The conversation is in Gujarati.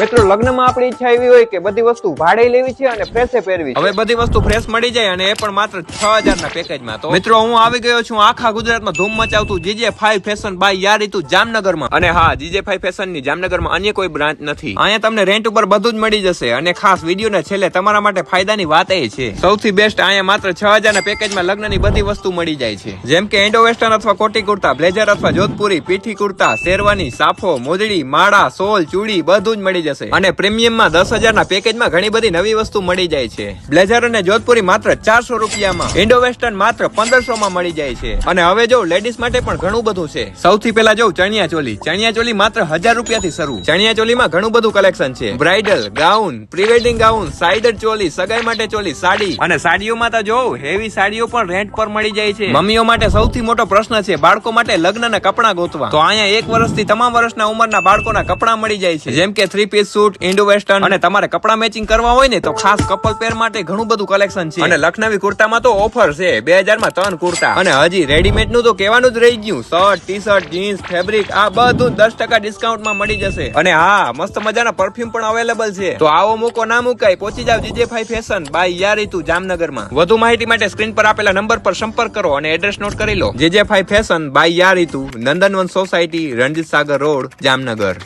મિત્રો, લગ્નમાં આપણી ઈચ્છા એવી હોય કે બધી વસ્તુ ભાડે લેવી છે અને ફ્રેશે પહેરવી હવે બધી વસ્તુ ફ્રેશ મળી જાય અને એ પણ માત્ર છ હજાર ના પેકેજમાં. તો મિત્રો, હું આવી ગયો છું આખા ગુજરાતમાં ધૂમ મચાવતું GJ five fashion by Yaritu જામનગરમાં. અને હા, જીજે ફાઈવ ફેશનની જામનગરમાં અન્ય કોઈ બ્રાન્ચ નથી. અહીંયા તમને રેન્ટ ઉપર બધું જ મળી જશે અને ખાસ વીડિયો ના છેલ્લે તમારા માટે ફાયદાની વાત એ છે. સૌથી બેસ્ટ અહીંયા માત્ર છ હજાર ના પેકેજમાં લગ્નની બધી વસ્તુ મળી જાય છે. જેમ કે એન્ડો વેસ્ટર્ન અથવા કોટી કુર્તા, બ્લેઝર અથવા જોધપુરી, પીઠી કુર્તા, શેરવાની, સાફો, મોજડી, માળા, સોલ, ચૂડી બધું જ મળી જશે. અને પ્રીમિયમમાં દસ હજારના પેકેજમાં ઘણી બધી નવી વસ્તુ મળી જાય છે. બ્લેઝર અને જોધપુરી માત્ર ચારસો રૂપિયામાં. ઇન્ડો વેસ્ટર્ન માત્ર પંદરસો માં મળી જાય છે. અને હવે જો લેડીઝ માટે પણ ઘણું બધું છે. સૌથી પહેલા જો ચણિયા ચોલી. ચણિયા ચોલી માત્ર હજાર રૂપિયા થી શરૂ. ચણિયા ચોલીમાં ઘણું બધું કલેક્શન છે. બ્રાઇડલ, ગાઉન, પ્રીવેડિંગ ગાઉન, સાઇડર ચોલી, સગાઈ માટે ચોલી, સાડી. અને સાડીઓમાં તો જો, હેવી સાડીઓ પણ રેન્ટ પર મળી જાય છે. મમ્મીઓ માટે સૌથી મોટો પ્રશ્ન છે, બાળકો માટે લગ્નના કપડાં ગોતવા. તો અહીંયા એક વર્ષથી તમામ વર્ષના ઉંમરના બાળકોના કપડાં મળી જાય છે. જેમ કે three piece suit Indo western અને તમારે કપડાં મેચિંગ કરવા હોય ને તો ખાસ કપલ પેર માટે ઘણું બધું કલેક્શન છે. અને લખનવી કુર્તામાં તો ઓફર છે. બે માં ત્રણ કુર્તા. અને હજી રેડીમેડનું તો કહેવાનું જ રહી ગયું. Shirt T shirt jeans fabric આ બધું દસ ટકા ડિસ્કાઉન્ટમાં મળી જશે. અને હા મસ્ત મજાના પરફ્યુમ પણ અવેલેબલ છે. તો આવો મૂકો ના મુકાય પહોંચી જાવ GJ five fashion by Yaritu જામનગરમાં. વધુ માહિતી માટે સ્ક્રીન પર આપેલા નંબર પર સંપર્ક કરો અને એડ્રેસ નોટ કરી લો. GJ five fashion by Yaritu Nandanvan society Ranjit Sagar road Jamnagar.